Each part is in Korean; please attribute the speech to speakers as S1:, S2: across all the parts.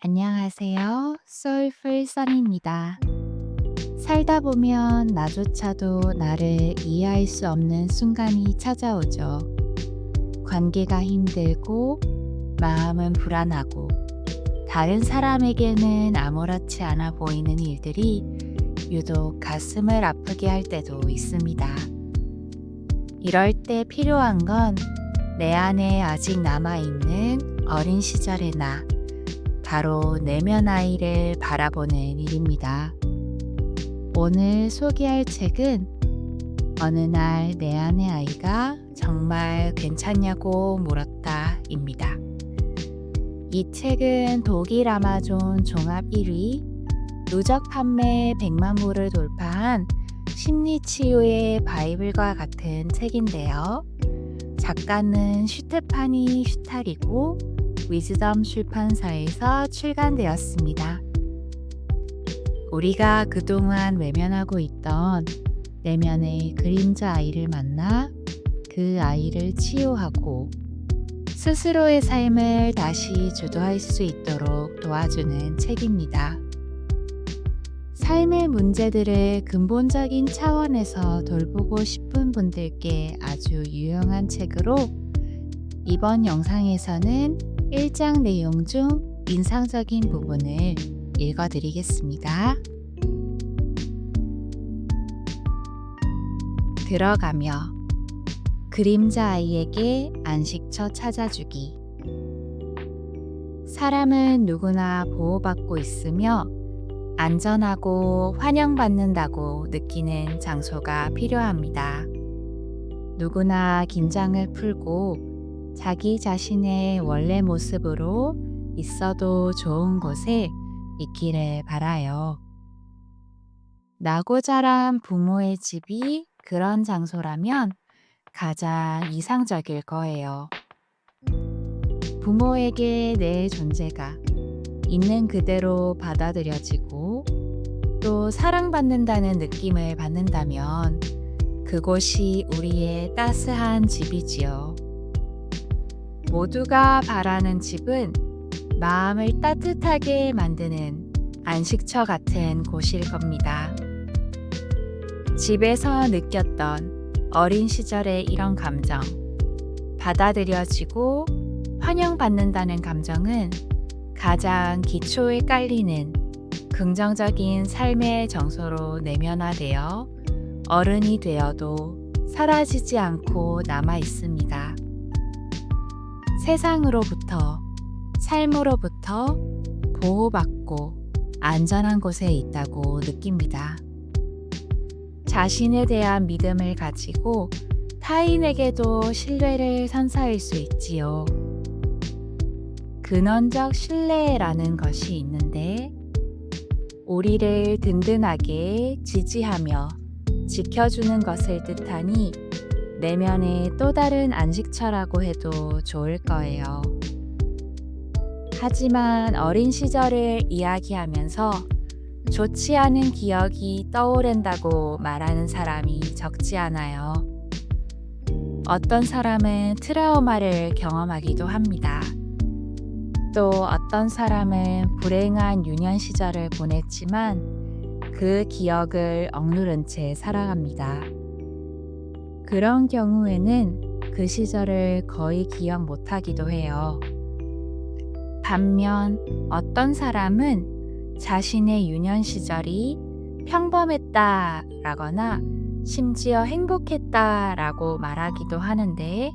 S1: 안녕하세요. 소울풀 써니입니다. 살다 보면 나조차도 나를 이해할 수 없는 순간이 찾아오죠. 관계가 힘들고 마음은 불안하고 다른 사람에게는 아무렇지 않아 보이는 일들이 유독 가슴을 아프게 할 때도 있습니다. 이럴 때 필요한 건 내 안에 아직 남아있는 어린 시절의 나, 바로 내면 아이를 바라보는 일입니다. 오늘 소개할 책은 어느 날내 안의 아이가 정말 괜찮냐고 물었다 입니다. 이 책은 독일 아마존 종합 1위, 누적 판매 100만 부를 돌파한 심리치유의 바이블과 같은 책인데요. 작가는 슈테파니 슈탈이고 위즈덤 출판사에서 출간되었습니다. 우리가 그동안 외면하고 있던 내면의 그림자 아이를 만나 그 아이를 치유하고 스스로의 삶을 다시 주도할 수 있도록 도와주는 책입니다. 삶의 문제들을 근본적인 차원에서 돌보고 싶은 분들께 아주 유용한 책으로 이번 영상에서는 1장 내용 중 인상적인 부분을 읽어드리겠습니다. 들어가며 그림자 아이에게 안식처 찾아주기 사람은 누구나 보호받고 있으며 안전하고 환영받는다고 느끼는 장소가 필요합니다. 누구나 긴장을 풀고 자기 자신의 원래 모습으로 있어도 좋은 곳에 있기를 바라요. 나고 자란 부모의 집이 그런 장소라면 가장 이상적일 거예요. 부모에게 내 존재가 있는 그대로 받아들여지고 또 사랑받는다는 느낌을 받는다면 그곳이 우리의 따스한 집이지요. 모두가 바라는 집은 마음을 따뜻하게 만드는 안식처 같은 곳일 겁니다. 집에서 느꼈던 어린 시절의 이런 감정, 받아들여지고 환영받는다는 감정은 가장 기초에 깔리는 긍정적인 삶의 정서로 내면화되어 어른이 되어도 사라지지 않고 남아 있습니다. 세상으로부터, 삶으로부터 보호받고 안전한 곳에 있다고 느낍니다. 자신에 대한 믿음을 가지고 타인에게도 신뢰를 선사할 수 있지요. 근원적 신뢰라는 것이 있는데, 우리를 든든하게 지지하며 지켜주는 것을 뜻하니 내면의 또 다른 안식처라고 해도 좋을 거예요. 하지만 어린 시절을 이야기하면서 좋지 않은 기억이 떠오른다고 말하는 사람이 적지 않아요. 어떤 사람은 트라우마를 경험하기도 합니다. 또 어떤 사람은 불행한 유년 시절을 보냈지만 그 기억을 억누른 채 살아갑니다. 그런 경우에는 그 시절을 거의 기억 못하기도 해요. 반면 어떤 사람은 자신의 유년 시절이 평범했다 라거나 심지어 행복했다 라고 말하기도 하는데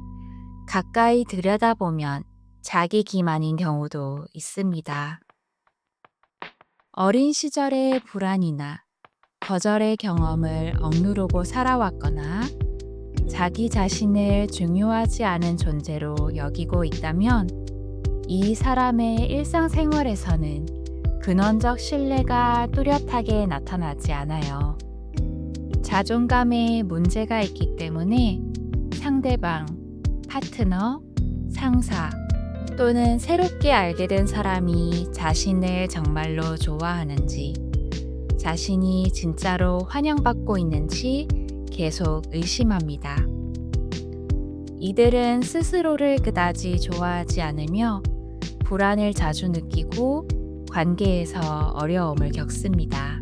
S1: 가까이 들여다보면 자기 기만인 경우도 있습니다. 어린 시절의 불안이나 거절의 경험을 억누르고 살아왔거나 자기 자신을 중요하지 않은 존재로 여기고 있다면 이 사람의 일상생활에서는 근원적 신뢰가 뚜렷하게 나타나지 않아요. 자존감에 문제가 있기 때문에 상대방, 파트너, 상사, 또는 새롭게 알게 된 사람이 자신을 정말로 좋아하는지, 자신이 진짜로 환영받고 있는지 계속 의심합니다. 이들은 스스로를 그다지 좋아하지 않으며 불안을 자주 느끼고 관계에서 어려움을 겪습니다.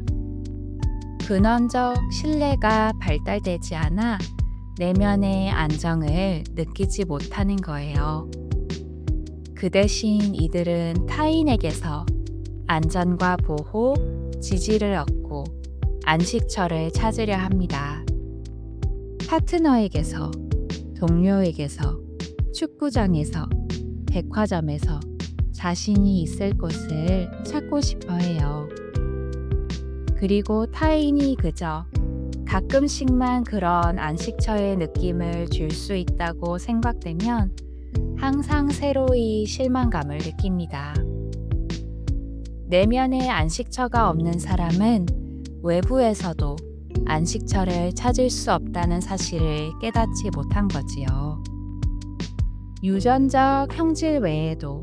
S1: 근원적 신뢰가 발달되지 않아 내면의 안정을 느끼지 못하는 거예요. 그 대신 이들은 타인에게서 안전과 보호, 지지를 얻고 안식처를 찾으려 합니다. 파트너에게서, 동료에게서, 축구장에서, 백화점에서 자신이 있을 곳을 찾고 싶어 해요. 그리고 타인이 그저 가끔씩만 그런 안식처의 느낌을 줄 수 있다고 생각되면 항상 새로이 실망감을 느낍니다. 내면의 안식처가 없는 사람은 외부에서도 안식처를 찾을 수 없다는 사실을 깨닫지 못한 거지요. 유전적 형질 외에도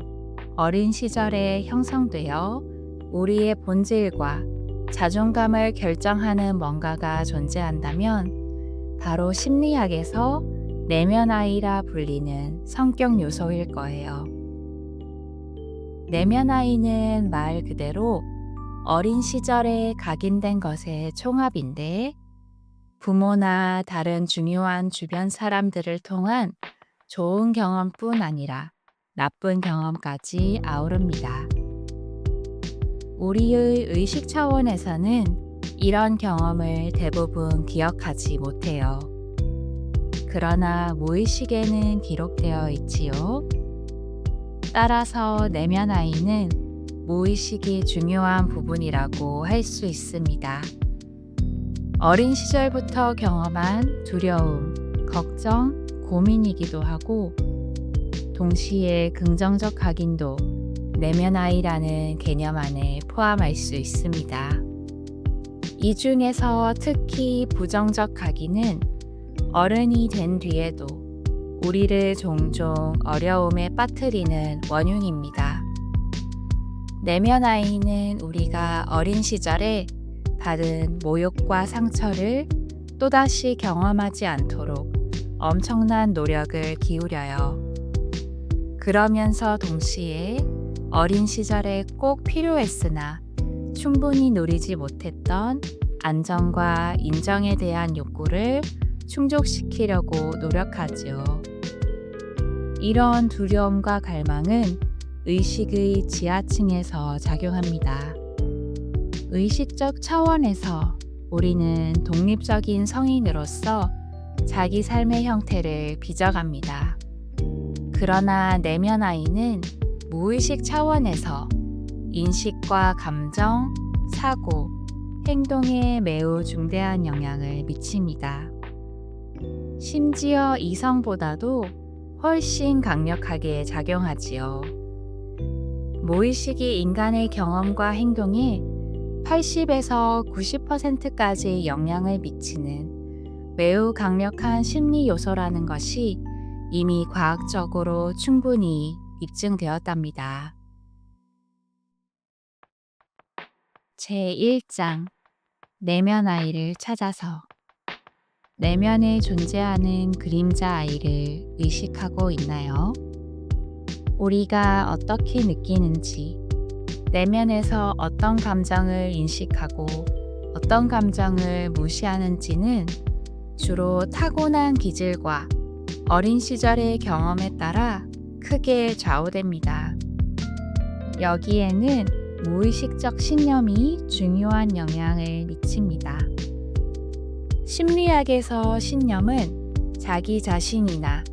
S1: 어린 시절에 형성되어 우리의 본질과 자존감을 결정하는 뭔가가 존재한다면 바로 심리학에서 내면 아이라 불리는 성격 요소일 거예요. 내면 아이는 말 그대로 어린 시절에 각인된 것의 총합인데 부모나 다른 중요한 주변 사람들을 통한 좋은 경험뿐 아니라 나쁜 경험까지 아우릅니다. 우리의 의식 차원에서는 이런 경험을 대부분 기억하지 못해요. 그러나 무의식에는 기록되어 있지요. 따라서 내면 아이는 무의식이 중요한 부분이라고 할 수 있습니다. 어린 시절부터 경험한 두려움, 걱정, 고민이기도 하고 동시에 긍정적 각인도 내면 아이라는 개념 안에 포함할 수 있습니다. 이 중에서 특히 부정적 각인은 어른이 된 뒤에도 우리를 종종 어려움에 빠뜨리는 원흉입니다. 내면 아이는 우리가 어린 시절에 받은 모욕과 상처를 또다시 경험하지 않도록 엄청난 노력을 기울여요. 그러면서 동시에 어린 시절에 꼭 필요했으나 충분히 누리지 못했던 안정과 인정에 대한 욕구를 충족시키려고 노력하지요. 이런 두려움과 갈망은 의식의 지하층에서 작용합니다. 의식적 차원에서 우리는 독립적인 성인으로서 자기 삶의 형태를 빚어갑니다. 그러나 내면 아이는 무의식 차원에서 인식과 감정, 사고, 행동에 매우 중대한 영향을 미칩니다. 심지어 이성보다도 훨씬 강력하게 작용하지요. 무의식이 인간의 경험과 행동에 80에서 90%까지 영향을 미치는 매우 강력한 심리 요소라는 것이 이미 과학적으로 충분히 입증되었답니다. 제1장 내면 아이를 찾아서 내면에 존재하는 그림자 아이를 의식하고 있나요? 우리가 어떻게 느끼는지, 내면에서 어떤 감정을 인식하고 어떤 감정을 무시하는지는 주로 타고난 기질과 어린 시절의 경험에 따라 크게 좌우됩니다. 여기에는 무의식적 신념이 중요한 영향을 미칩니다. 심리학에서 신념은 자기 자신이나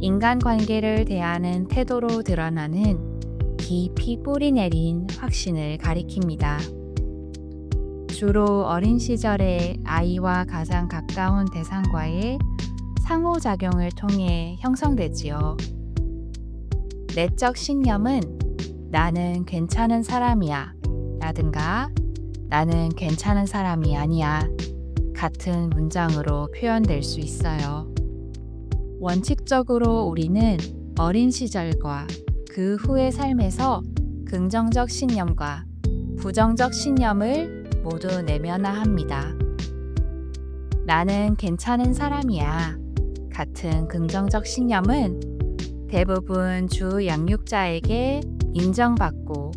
S1: 인간관계를 대하는 태도로 드러나는 깊이 뿌리 내린 확신을 가리킵니다. 주로 어린 시절에 아이와 가장 가까운 대상과의 상호작용을 통해 형성되지요. 내적 신념은 나는 괜찮은 사람이야 라든가 나는 괜찮은 사람이 아니야 같은 문장으로 표현될 수 있어요. 원칙적으로 우리는 어린 시절과 그 후의 삶에서 긍정적 신념과 부정적 신념을 모두 내면화합니다. 나는 괜찮은 사람이야. 같은 긍정적 신념은 대부분 주 양육자에게 인정받고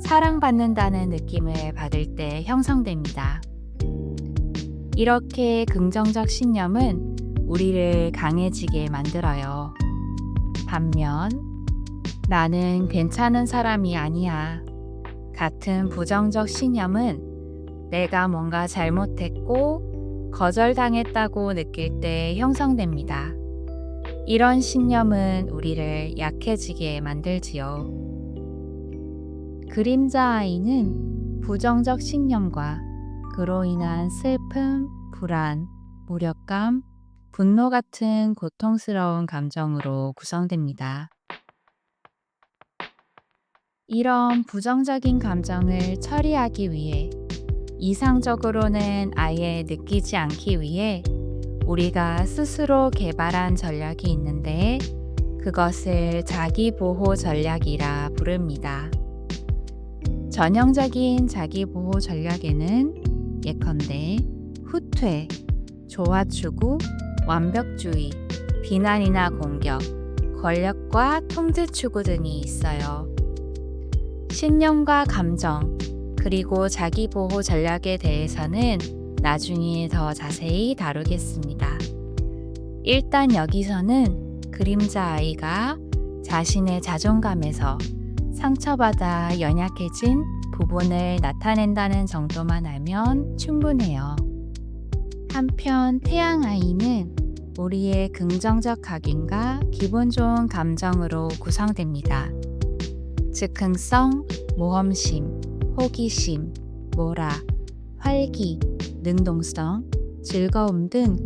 S1: 사랑받는다는 느낌을 받을 때 형성됩니다. 이렇게 긍정적 신념은 우리를 강해지게 만들어요. 반면 나는 괜찮은 사람이 아니야. 같은 부정적 신념은 내가 뭔가 잘못했고 거절당했다고 느낄 때 형성됩니다. 이런 신념은 우리를 약해지게 만들지요. 그림자 아이는 부정적 신념과 그로 인한 슬픔, 불안, 무력감, 분노 같은 고통스러운 감정으로 구성됩니다. 이런 부정적인 감정을 처리하기 위해 이상적으로는 아예 느끼지 않기 위해 우리가 스스로 개발한 전략이 있는데 그것을 자기보호 전략이라 부릅니다. 전형적인 자기보호 전략에는 예컨대 후퇴, 조화추구, 완벽주의, 비난이나 공격, 권력과 통제 추구 등이 있어요. 신념과 감정, 그리고 자기 보호 전략에 대해서는 나중에 더 자세히 다루겠습니다. 일단 여기서는 그림자 아이가 자신의 자존감에서 상처받아 연약해진 부분을 나타낸다는 정도만 알면 충분해요. 한편 태양 아이는 우리의 긍정적 각인과 기분 좋은 감정으로 구성됩니다. 즉흥성, 모험심, 호기심, 모라, 활기, 능동성, 즐거움 등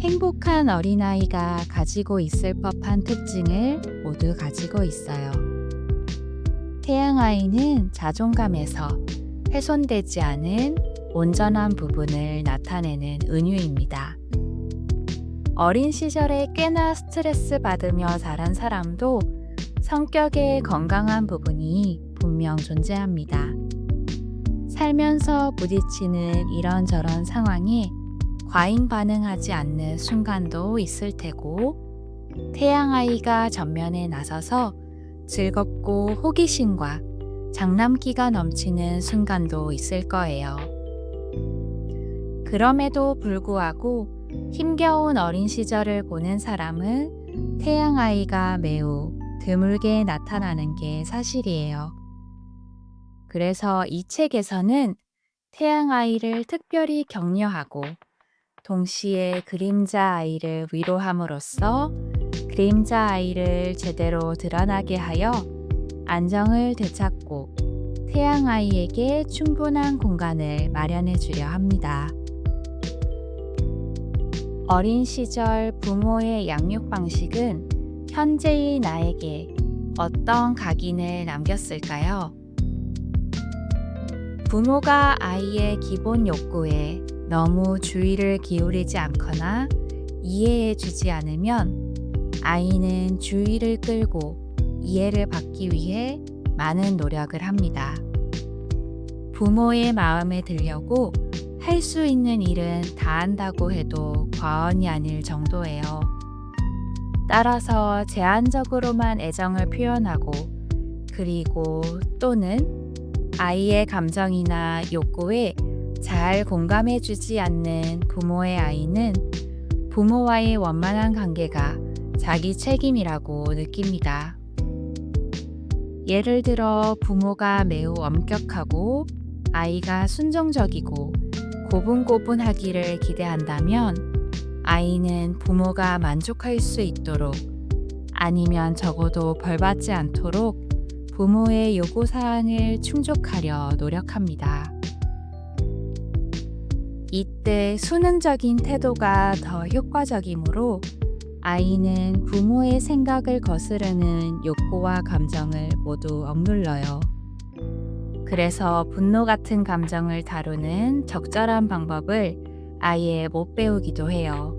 S1: 행복한 어린아이가 가지고 있을 법한 특징을 모두 가지고 있어요. 태양아이는 자존감에서 훼손되지 않은 온전한 부분을 나타내는 은유입니다. 어린 시절에 꽤나 스트레스 받으며 자란 사람도 성격의 건강한 부분이 분명 존재합니다. 살면서 부딪히는 이런저런 상황에 과잉 반응하지 않는 순간도 있을 테고, 태양아이가 전면에 나서서 즐겁고 호기심과 장남기가 넘치는 순간도 있을 거예요. 그럼에도 불구하고 힘겨운 어린 시절을 보낸 사람은 태양아이가 매우 드물게 나타나는 게 사실이에요. 그래서 이 책에서는 태양아이를 특별히 격려하고 동시에 그림자 아이를 위로함으로써 그림자 아이를 제대로 드러나게 하여 안정을 되찾고 태양 아이에게 충분한 공간을 마련해 주려 합니다. 어린 시절 부모의 양육 방식은 현재의 나에게 어떤 각인을 남겼을까요? 부모가 아이의 기본 욕구에 너무 주의를 기울이지 않거나 이해해 주지 않으면 아이는 주의를 끌고 이해를 받기 위해 많은 노력을 합니다. 부모의 마음에 들려고 할 수 있는 일은 다 한다고 해도 과언이 아닐 정도예요. 따라서 제한적으로만 애정을 표현하고 그리고 또는 아이의 감정이나 욕구에 잘 공감해주지 않는 부모의 아이는 부모와의 원만한 관계가 자기 책임이라고 느낍니다. 예를 들어 부모가 매우 엄격하고 아이가 순종적이고 고분고분하기를 기대한다면 아이는 부모가 만족할 수 있도록 아니면 적어도 벌받지 않도록 부모의 요구 사항을 충족하려 노력합니다. 이때 수능적인 태도가 더 효과적이므로 아이는 부모의 생각을 거스르는 욕구와 감정을 모두 억눌러요. 그래서 분노 같은 감정을 다루는 적절한 방법을 아예 못 배우기도 해요.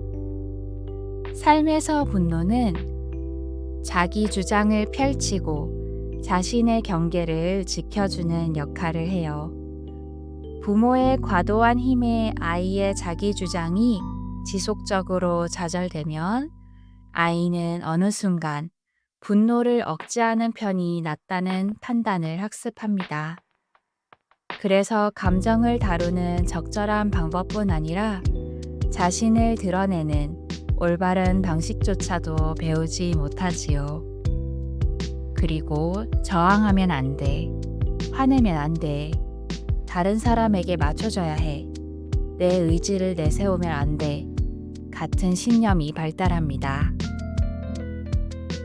S1: 삶에서 분노는 자기 주장을 펼치고 자신의 경계를 지켜주는 역할을 해요. 부모의 과도한 힘에 아이의 자기 주장이 지속적으로 좌절되면 아이는 어느 순간 분노를 억제하는 편이 낫다는 판단을 학습합니다. 그래서 감정을 다루는 적절한 방법뿐 아니라 자신을 드러내는 올바른 방식조차도 배우지 못하지요. 그리고 저항하면 안 돼. 화내면 안 돼. 다른 사람에게 맞춰줘야 해. 내 의지를 내세우면 안 돼. 같은 신념이 발달합니다.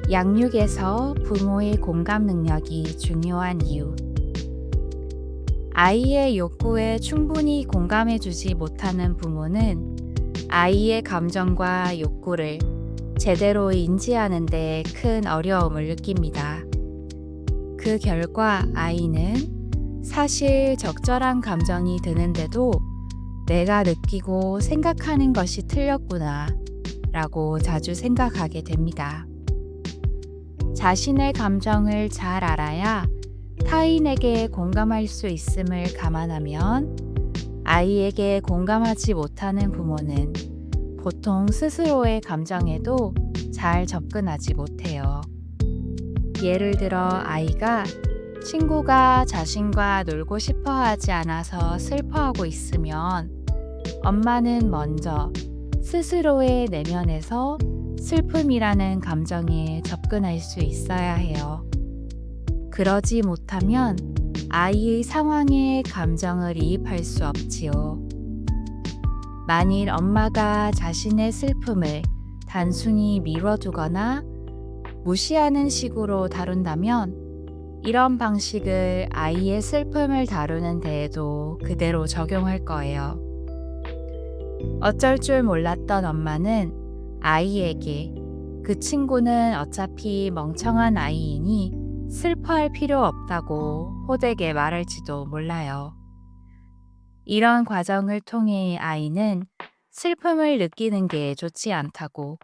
S1: 양육에서 부모의 공감 능력이 중요한 이유. 아이의 욕구에 충분히 공감해주지 못하는 부모는 아이의 감정과 욕구를 제대로 인지하는 데 큰 어려움을 느낍니다. 그 결과 아이는 사실 적절한 감정이 드는데도 내가 느끼고 생각하는 것이 틀렸구나 라고 자주 생각하게 됩니다. 자신의 감정을 잘 알아야 타인에게 공감할 수 있음을 감안하면 아이에게 공감하지 못하는 부모는 보통 스스로의 감정에도 잘 접근하지 못해요. 예를 들어 아이가 친구가 자신과 놀고 싶어 하지 않아서 슬퍼하고 있으면 엄마는 먼저 스스로의 내면에서 슬픔이라는 감정에 접근할 수 있어야 해요. 그러지 못하면 아이의 상황에 감정을 이입할 수 없지요. 만일 엄마가 자신의 슬픔을 단순히 미뤄두거나 무시하는 식으로 다룬다면 이런 방식을 아이의 슬픔을 다루는 데에도 그대로 적용할 거예요. 어쩔 줄 몰랐던 엄마는 아이에게 그 친구는 어차피 멍청한 아이이니 슬퍼할 필요 없다고 호되게 말할지도 몰라요. 이런 과정을 통해 아이는 슬픔을 느끼는 게 좋지 않다고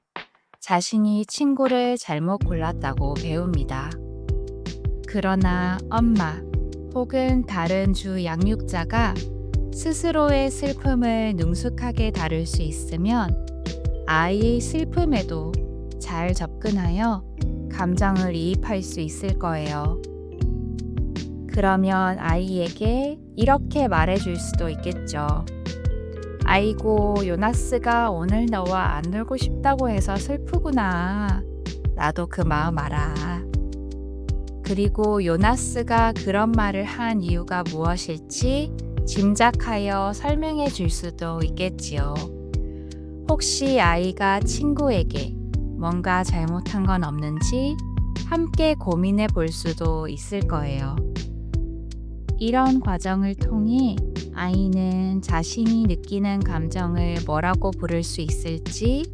S1: 자신이 친구를 잘못 골랐다고 배웁니다. 그러나 엄마 혹은 다른 주 양육자가 스스로의 슬픔을 능숙하게 다룰 수 있으면 아이의 슬픔에도 잘 접근하여 감정을 이입할 수 있을 거예요. 그러면 아이에게 이렇게 말해줄 수도 있겠죠. 아이고, 요나스가 오늘 너와 안 놀고 싶다고 해서 슬프구나. 나도 그 마음 알아. 그리고 요나스가 그런 말을 한 이유가 무엇일지 짐작하여 설명해 줄 수도 있겠지요. 혹시 아이가 친구에게 뭔가 잘못한 건 없는지 함께 고민해 볼 수도 있을 거예요. 이런 과정을 통해 아이는 자신이 느끼는 감정을 뭐라고 부를 수 있을지,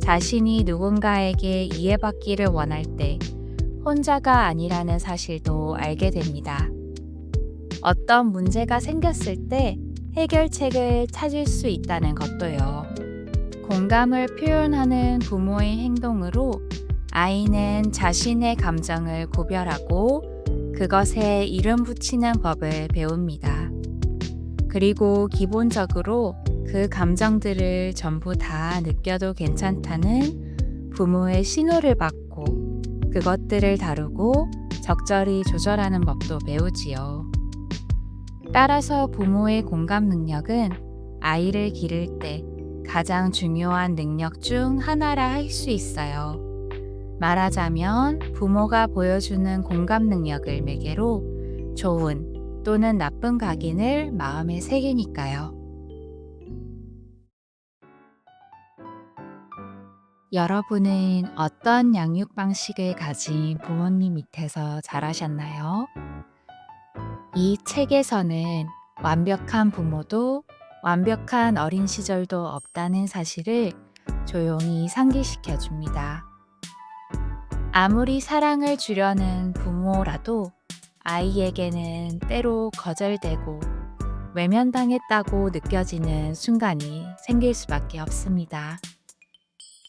S1: 자신이 누군가에게 이해받기를 원할 때 혼자가 아니라는 사실도 알게 됩니다. 어떤 문제가 생겼을 때 해결책을 찾을 수 있다는 것도요. 공감을 표현하는 부모의 행동으로 아이는 자신의 감정을 구별하고 그것에 이름 붙이는 법을 배웁니다. 그리고 기본적으로 그 감정들을 전부 다 느껴도 괜찮다는 부모의 신호를 받고 그것들을 다루고 적절히 조절하는 법도 배우지요. 따라서 부모의 공감 능력은 아이를 기를 때 가장 중요한 능력 중 하나라 할 수 있어요. 말하자면 부모가 보여주는 공감 능력을 매개로 좋은 또는 나쁜 각인을 마음에 새기니까요. 여러분은 어떤 양육 방식을 가진 부모님 밑에서 자라셨나요? 이 책에서는 완벽한 부모도 완벽한 어린 시절도 없다는 사실을 조용히 상기시켜 줍니다. 아무리 사랑을 주려는 부모라도 아이에게는 때로 거절되고 외면당했다고 느껴지는 순간이 생길 수밖에 없습니다.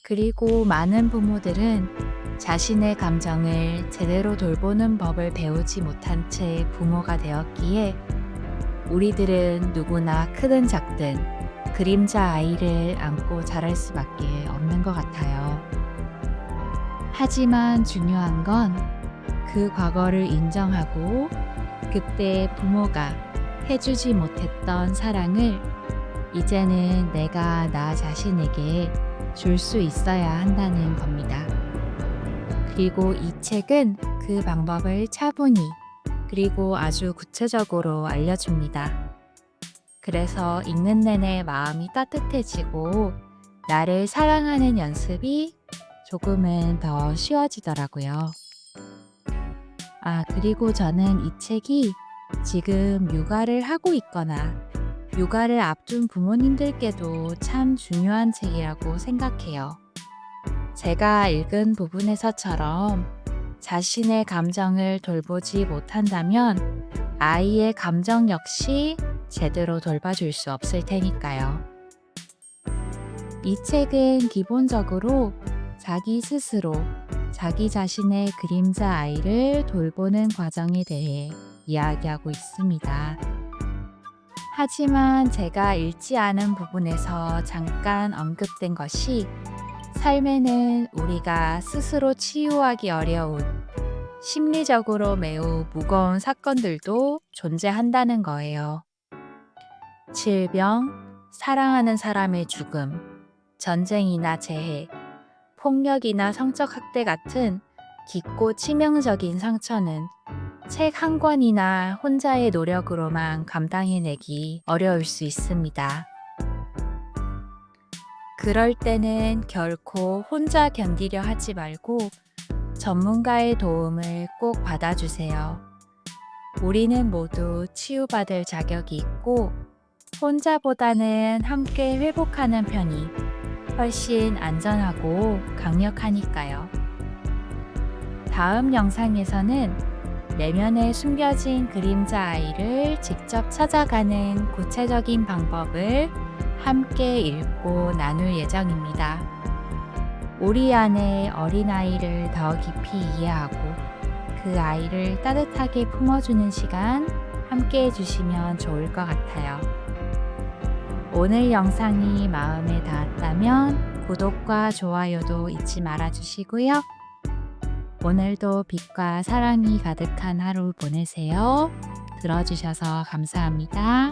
S1: 그리고 많은 부모들은 자신의 감정을 제대로 돌보는 법을 배우지 못한 채 부모가 되었기에 우리들은 누구나 크든 작든 그림자 아이를 안고 자랄 수밖에 없는 것 같아요. 하지만 중요한 건 그 과거를 인정하고 그때 부모가 해주지 못했던 사랑을 이제는 내가 나 자신에게 줄 수 있어야 한다는 겁니다. 그리고 이 책은 그 방법을 차분히 그리고 아주 구체적으로 알려줍니다. 그래서 읽는 내내 마음이 따뜻해지고 나를 사랑하는 연습이 조금은 더 쉬워지더라고요. 아, 그리고 저는 이 책이 지금 육아를 하고 있거나 육아를 앞둔 부모님들께도 참 중요한 책이라고 생각해요. 제가 읽은 부분에서처럼 자신의 감정을 돌보지 못한다면 아이의 감정 역시 제대로 돌봐줄 수 없을 테니까요. 이 책은 기본적으로 자기 스스로 자기 자신의 그림자 아이를 돌보는 과정에 대해 이야기하고 있습니다. 하지만 제가 읽지 않은 부분에서 잠깐 언급된 것이 삶에는 우리가 스스로 치유하기 어려운 심리적으로 매우 무거운 사건들도 존재한다는 거예요. 질병, 사랑하는 사람의 죽음, 전쟁이나 재해, 폭력이나 성적 학대 같은 깊고 치명적인 상처는 책 한 권이나 혼자의 노력으로만 감당해내기 어려울 수 있습니다. 그럴 때는 결코 혼자 견디려 하지 말고 전문가의 도움을 꼭 받아주세요. 우리는 모두 치유받을 자격이 있고 혼자보다는 함께 회복하는 편이 훨씬 안전하고 강력하니까요. 다음 영상에서는 내면에 숨겨진 그림자 아이를 직접 찾아가는 구체적인 방법을 함께 읽고 나눌 예정입니다. 우리 안의 어린아이를 더 깊이 이해하고 그 아이를 따뜻하게 품어주는 시간 함께 해주시면 좋을 것 같아요. 오늘 영상이 마음에 닿았다면 구독과 좋아요도 잊지 말아 주시고요. 오늘도 빛과 사랑이 가득한 하루 보내세요. 들어주셔서 감사합니다.